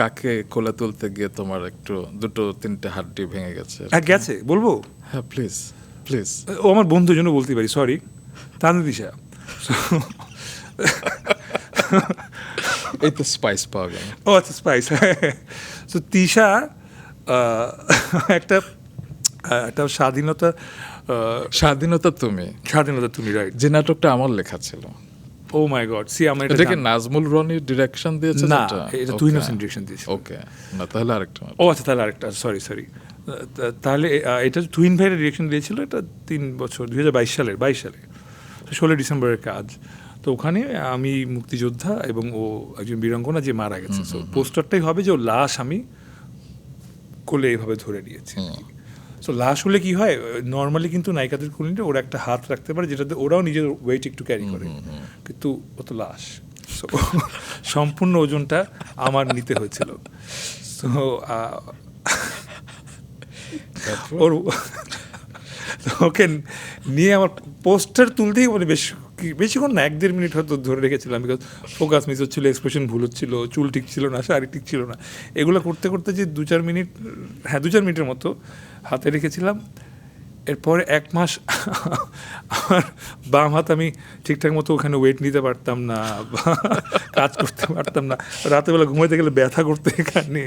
কাকে কোলে তুলতে গিয়ে তোমার একটু দুটো তিনটে হাড্ডি ভেঙে গেছে? হ্যাঁ গেছে। বলব? হ্যাঁ প্লিজ প্লিজ ও আমার বন্ধুর জন্য বলতে পারি সরি তানু দিশা এই তো স্পাইস পাওয়া গেল। ও আচ্ছা স্পাইস তো তিশা একটা একটা স্বাধীনতা স্বাধীনতা তুমি। স্বাধীনতা তুমি রাইট যে নাটকটা আমার লেখা ছিল। ও মাই গড সি আমার এটা কি নাজমুল রনি ডিরেকশন দিয়েছে না এটা তুই হোসেন ডিরেকশন দিয়েছে ওকে না তাহলে আরেকটা ও আচ্ছা তাহলে আরেকটা সরি সরি তাহলে এটা টুইন ভাইয়ের ডিরেকশন দিয়েছিল এটা তিন বছর দুই হাজার বাইশ সালের বাইশ সালে ষোলোই ডিসেম্বরের কাজ। তো ওখানে আমি মুক্তিযোদ্ধা এবং ও একজন বীরাঙ্গনা যে মারা গেছে। পোস্টারটাই হবে যে ও লাশ আমি কোলে এইভাবে ধরে নিয়েছি। সো লাশ হলে কি হয়? নর্মালি কিন্তু নায়িকাদের কোলে নিলে ওরা একটা হাত রাখতে পারে যেটাতে ওরাও নিজের ওয়েট একটু ক্যারি করে। কিন্তু ও তো লাশ। সম্পূর্ণ ওজনটা আমার নিতে হয়েছিল। সো ওর ওকে নিয়ে আমার পোস্টার তুলতেই মানে বেশ বেশিক্ষণ না, এক দেড় মিনিট হয়তো ধরে রেখেছিলাম বিকজ ফোকাস মিস হচ্ছিল এক্সপ্রেশন ভুল হচ্ছিল, চুল ঠিক ছিল না, শাড়ি ঠিক ছিল না। এগুলো করতে করতে যে দু চার মিনিট হ্যাঁ দু চার মিনিটের মতো হাতে রেখেছিলাম। এরপরে এক মাস আমার বাম হাত আমি ঠিকঠাক মতো ওখানে ওয়েট নিতে পারতাম না কাজ করতে পারতাম না। রাতেবেলা ঘুমাইতে গেলে ব্যথা করতে এখানে।